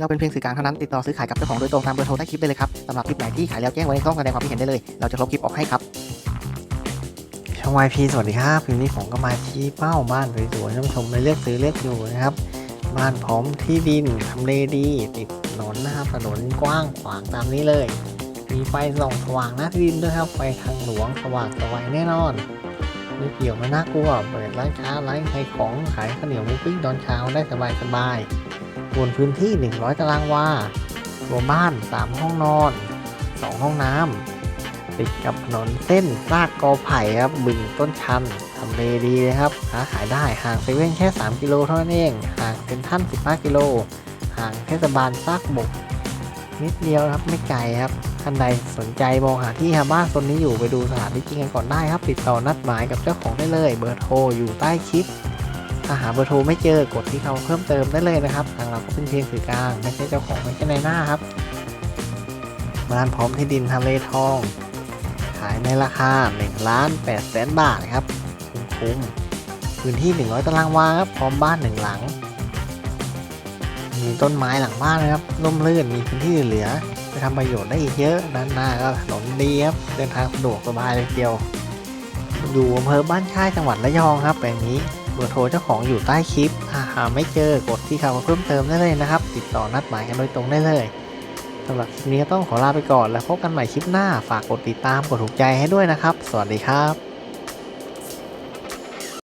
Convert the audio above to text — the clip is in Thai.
เราเป็นเพียงสื่อกลางเท่านั้นติดต่อซื้อขายกับเจ้าของโดยตรงตามเบอร์โทรใต้คลิปได้เลยครับสำหรับคลิปไหนที่ขายแล้วแจ้งไว้ในช่องแสดงความคิดเห็นได้เลย เราจะลบคลิปออกให้ครับช่อง YP สวัสดีครับวันนี้ผมก็มาที่เป้าบ้านสวยๆท่านผู้ชมเลยเลือกซื้อเลือกอยู่นะครับ บ้านพร้อมที่ดินทำเลดีติดถนนนะครับถนนกว้างขวางตามนี้เลย มีไฟส่องสว่างหน้าที่ดินด้วยครับไฟทางหลวงสว่างสวัยแน่นอนไม่เกี่ยวไม่น่ากลัวเปิดร้านค้าร้านขายของขายข้าวเหนียวมูปิ้งตอนเช้าได้สบายสบาย บนพื้นที่ 100 ตารางวา ตัวบ้าน 3 ห้องนอน 2 ห้องน้ำ ติดกับถนนเส้นลากกอไผ่ครับ บึงต้นชัน ทำเลดีเลยครับค้าขายได้ห่างเซเว่นแค่ 3 กิโลเท่านั้นเอง ห่างเซ็นทรัล15 กิโล ห่างเทศบาลซากบก นิดเดียวครับ ไม่ไกลครับท่านใดสนใจมองหาที่หาบ้านโซนนี้อยู่ไปดูสถานที่จริงกันก่อนได้ครับ ติดต่อนัดหมายกับเจ้าของได้เลย เบอร์โทรอยู่ใต้คลิป ถ้าหาเบอร์โทรไม่เจอกดที่เขาเพิ่มเติมได้เลยนะครับ ทางเราก็เป็นเพียงสื่อกลางไม่ใช่เจ้าของไม่ใช่ในหน้าครับบ้านพร้อมที่ดินทำเลทอง ขายในราคา1ล้าน8แสนบาทครับคุ้มๆพื้นที่ 100 ตารางวาครับพร้อมบ้านหนึ่งหลัง มีต้นไม้หลังบ้านนะครับร่มรื่นมีพื้นที่เหลือไปทำประโยชน์ได้อีกเยอะด้านหน้าก็ถนนดีครับเดินทางสะดวกสบายเลยเดียว อยู่อำเภอบ้านค่ายจังหวัดระยองครับแปลงนี้ เบอร์โทรเจ้าของอยู่ใต้คลิปถ้าหาไม่เจอกดที่คำว่าเพิ่มเติมได้เลยนะครับ ติดต่อนัดหมายกันโดยตรงได้เลยสำหรับคลิปนี้ต้องขอลาไปก่อน แล้วพบกันใหม่คลิปหน้าฝากกดติดตามกดถูกใจให้ด้วยนะครับ สวัสดีครับ